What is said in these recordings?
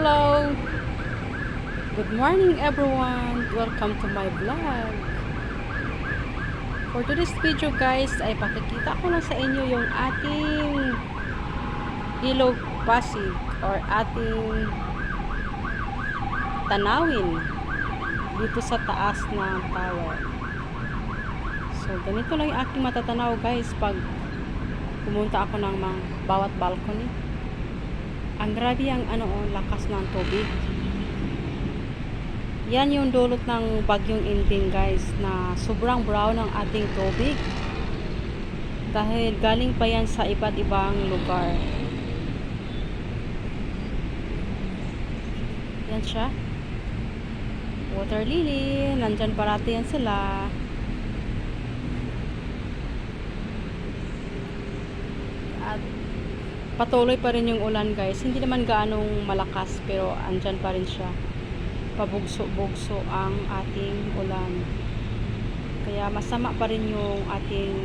Hello! Good morning everyone! Welcome to my vlog. For today's video guys, ay pakikita ko lang sa inyo yung ating ilog pasig or ating tanawin dito sa taas ng tower. So, ganito lang yung aking matatanaw guys pag pumunta ako ng mga bawat balcony. Ang grabe ang ano, oh, lakas ng tubig. Yan yung dulot ng bagyong Inding guys na sobrang brown ang ating tubig. Dahil galing pa yan sa iba't ibang lugar. Yan siya. Water lily. Nandyan parati yan sila. At patuloy pa rin yung ulan guys. Hindi naman gaanong malakas pero andyan pa rin siya. Pabugso-bugso ang ating ulan. Kaya masama pa rin yung ating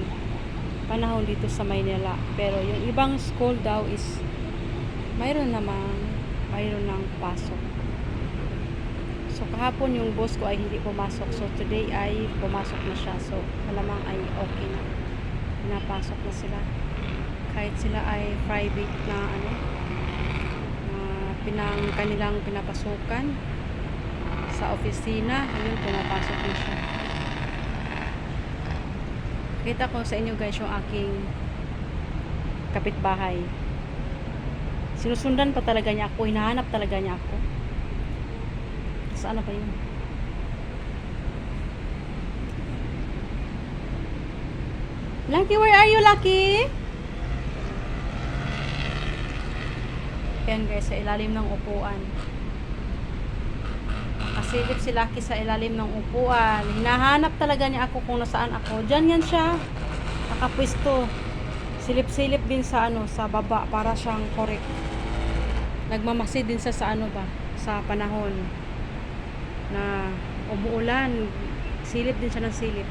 panahon dito sa Maynila. Pero yung ibang school daw is mayroon namang mayroon ng pasok. So kahapon yung boss ko ay hindi pumasok. So today ay pumasok na siya. So malamang ay okay na. Pinapasok na sila kahit sila ay private na ano na pinang kanilang pinapasukan sa opisina ayun pumapasok na siya. Kita ko sa inyo guys yung aking kapitbahay. Sinusundan pa talaga niya ako hinahanap talaga niya ako. Saan na ba yun? Lucky, where are you, Lucky? Yan guys, sa ilalim ng upuan. Nakasilip si Lucky sa ilalim ng upuan. Hinahanap talaga niya ako kung nasaan ako. Diyan yan siya. Nakapwisto. Silip-silip din sa ano, sa baba para siyang korek. Nagmamasid din sa sa ano ba, sa panahon na umuulan. Silip din siya ng silip.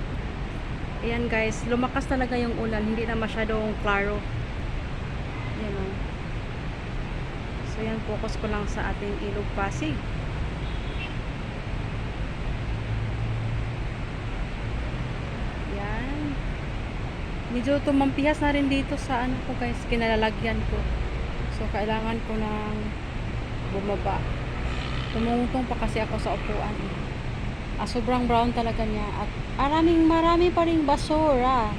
Ayan guys, lumakas talaga yung ulan. Hindi na masyadong klaro. Yan o. So yan, focus ko lang sa ating ilog pasig. Yan. Medyo tumampihas na rin dito sa ano ko guys, kinalalagyan ko. So kailangan ko nang bumaba. Tumungtong pa kasi ako sa upuan. Ah, sobrang brown talaga niya. At maraming marami pa rin basura.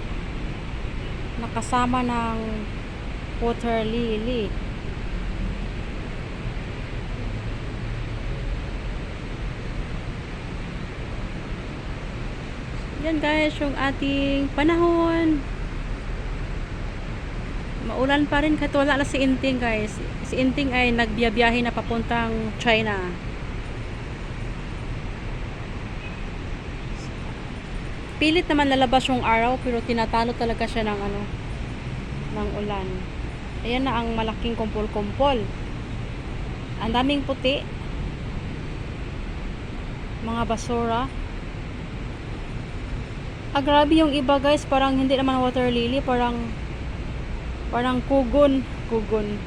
Nakasama ng water lily. Yan guys, yung ating panahon. Maulan pa rin kahit wala na si Inting guys. Si Inting ay nagbiyabiyahe na papuntang China. Pilit naman lalabas yung araw pero tinatalo talaga siya ng ano ng ulan. Ayan na ang malaking kumpol-kumpol. Ang daming puti. Mga basura. Ah, grabe yung iba guys, parang hindi naman water lily, parang parang kugon, kugon.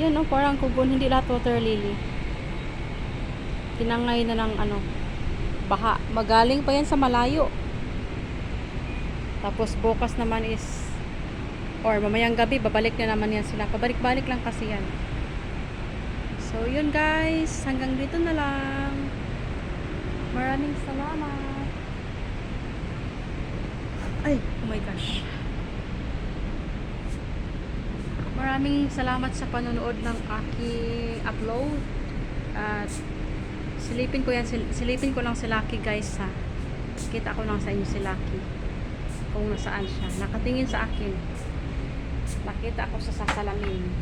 Yan no, parang kugon, hindi lahat water lily. Tinangay na ng ano, baha. Magaling pa yan sa malayo. Tapos bukas naman is or mamayang gabi, babalik na naman yan sila. Pabalik-balik lang kasi yan. So, yun guys. Hanggang dito na lang. Maraming salamat. Ay, oh my gosh. Maraming salamat sa panonood ng aking upload. At silipin ko yan, sil- silipin ko lang si Lucky guys ha. Kita ko lang sa inyo si Lucky. Kung nasaan siya. Nakatingin sa akin. Nakita ako sa sasalamin.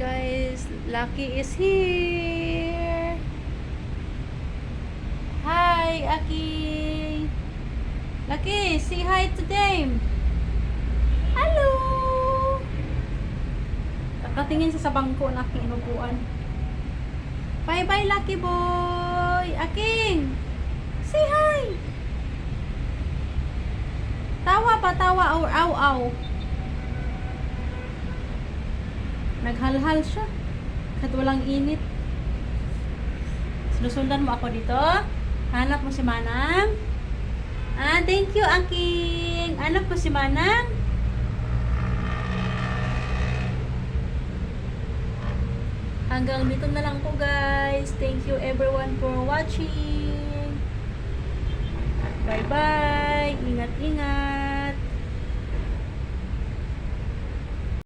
Guys. Lucky is here. Hi, Aki. Lucky, say hi to them. Hello. Nakatingin siya sa bangko na aking. Bye-bye, Lucky boy. Aking, say hi. Tawa pa, tawa. Aw, aw, Naghalhal siya. Kahit walang init. Sinusundan mo ako dito. Hanap mo si Manang. Ah, thank you, Aking. Hanap mo si Manang. Hanggang dito na lang po guys. Thank you everyone for watching. Bye-bye. Ingat-ingat.